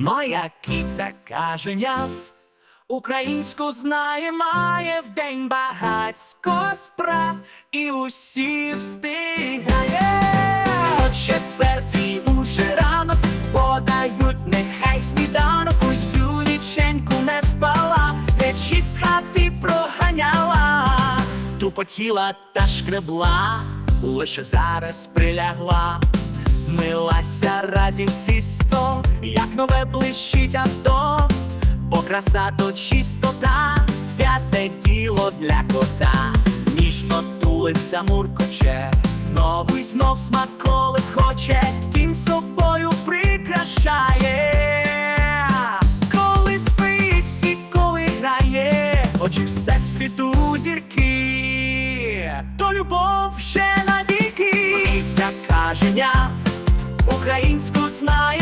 Моя киця каже няв, українську знає, має в день багацько справ і усі встигає. О четвертій уже ранок подають, нехай сніданок усю ніченьку не спала, речі з хати проганяла, тупотіла та шкребла, лише зараз прилягла. Милася разів всі сто, як нове блищить авто, бо краса то чистота, святе діло для кота, ніжно тулиться муркоче, знову й знов смаколи хоче, тім собою прикрашає, коли спить і коли грає, очі всесвіту зірки, то любов ще українську знає.